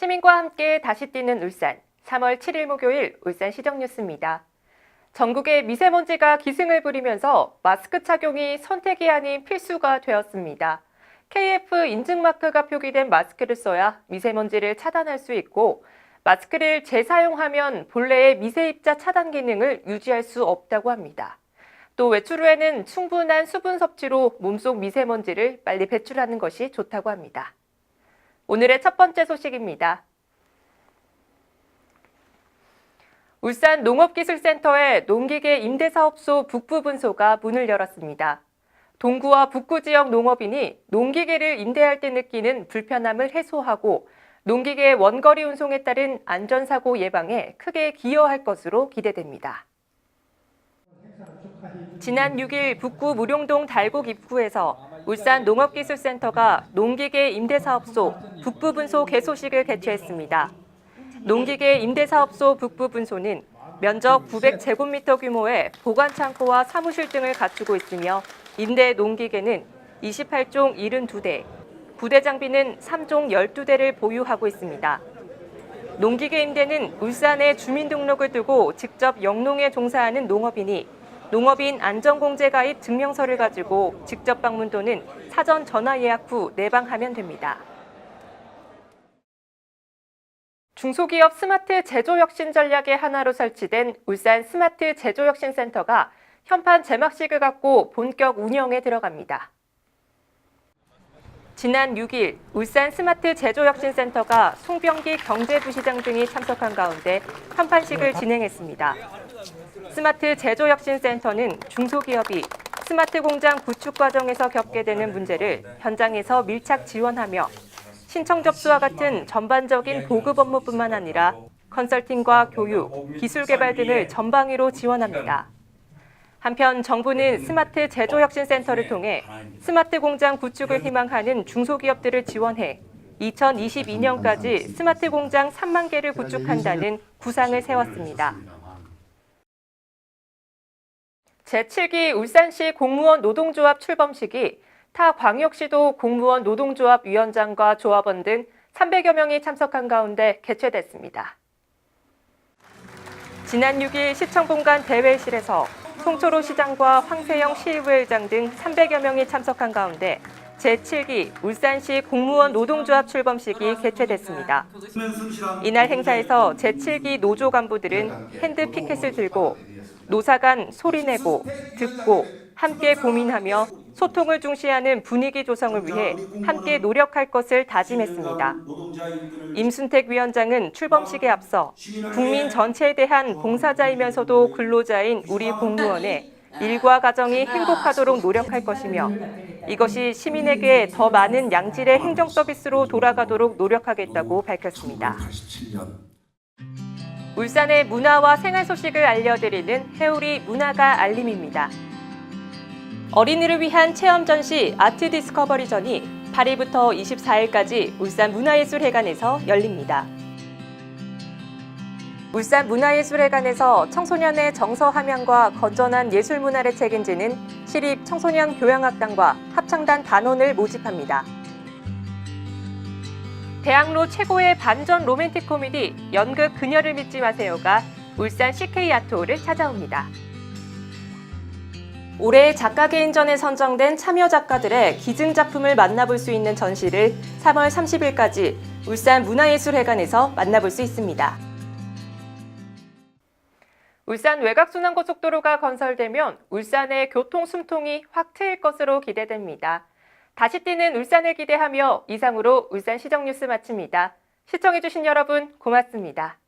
시민과 함께 다시 뛰는 울산. 3월 7일 목요일 울산 시정 뉴스입니다. 전국에 미세먼지가 기승을 부리면서 마스크 착용이 선택이 아닌 필수가 되었습니다. KF 인증 마크가 표기된 마스크를 써야 미세먼지를 차단할 수 있고 마스크를 재사용하면 본래의 미세 입자 차단 기능을 유지할 수 없다고 합니다. 또 외출 후에는 충분한 수분 섭취로 몸속 미세먼지를 빨리 배출하는 것이 좋다고 합니다. 오늘의 첫 번째 소식입니다. 울산 농업기술센터의 농기계 임대사업소 북부 분소가 문을 열었습니다. 동구와 북구 지역 농업인이 농기계를 임대할 때 느끼는 불편함을 해소하고 농기계 원거리 운송에 따른 안전사고 예방에 크게 기여할 것으로 기대됩니다. 지난 6일 북구 무룡동 달곡 입구에서 울산 농업기술센터가 농기계 임대사업소 북부 분소 개소식을 개최했습니다. 농기계 임대사업소 북부 분소는 면적 900제곱미터 규모의 보관 창고와 사무실 등을 갖추고 있으며 임대 농기계는 28종 72대, 부대 장비는 3종 12대를 보유하고 있습니다. 농기계 임대는 울산에 주민등록을 두고 직접 영농에 종사하는 농업인이 농업인 안전공제 가입 증명서를 가지고 직접 방문 또는 사전 전화 예약 후 내방하면 됩니다. 중소기업 스마트 제조혁신 전략의 하나로 설치된 울산 스마트 제조혁신센터가 현판 제막식을 갖고 본격 운영에 들어갑니다. 지난 6일 울산 스마트 제조혁신센터가 송병기 경제부시장 등이 참석한 가운데 현판식을 진행했습니다. 스마트 제조혁신센터는 중소기업이 스마트 공장 구축 과정에서 겪게 되는 문제를 현장에서 밀착 지원하며 신청 접수와 같은 전반적인 보급 업무뿐만 아니라 컨설팅과 교육, 기술 개발 등을 전방위로 지원합니다. 한편 정부는 스마트 제조혁신센터를 통해 스마트 공장 구축을 희망하는 중소기업들을 지원해 2022년까지 스마트 공장 3만 개를 구축한다는 구상을 세웠습니다. 제7기 울산시 공무원 노동조합 출범식이 타 광역시도 공무원 노동조합 위원장과 조합원 등 300여 명이 참석한 가운데 개최됐습니다. 지난 6일 시청 본관 대회실에서 송초로 시장과 황세영 시의회장 등 300여 명이 참석한 가운데 제7기 울산시 공무원 노동조합 출범식이 개최됐습니다. 이날 행사에서 제7기 노조 간부들은 핸드 피켓을 들고 노사 간 소리내고 듣고 함께 고민하며 소통을 중시하는 분위기 조성을 위해 함께 노력할 것을 다짐했습니다. 임순택 위원장은 출범식에 앞서 국민 전체에 대한 봉사자이면서도 근로자인 우리 공무원의 일과 가정이 행복하도록 노력할 것이며 이것이 시민에게 더 많은 양질의 행정 서비스로 돌아가도록 노력하겠다고 밝혔습니다. 울산의 문화와 생활 소식을 알려드리는 해우리 문화가 알림입니다. 어린이를 위한 체험 전시 아트 디스커버리전이 8일부터 24일까지 울산 문화예술회관에서 열립니다. 울산 문화예술회관에서 청소년의 정서 함양과 건전한 예술 문화를 책임지는 시립 청소년 교양악단과 합창단 단원을 모집합니다. 대학로 최고의 반전 로맨틱 코미디 연극 그녀를 믿지 마세요가 울산 CK 아트홀을 찾아옵니다. 올해 작가 개인전에 선정된 참여 작가들의 기증 작품을 만나볼 수 있는 전시를 3월 30일까지 울산 문화예술회관에서 만나볼 수 있습니다. 울산 외곽순환고속도로가 건설되면 울산의 교통 숨통이 확 트일 것으로 기대됩니다. 다시 뛰는 울산을 기대하며 이상으로 울산 시정 뉴스 마칩니다. 시청해주신 여러분 고맙습니다.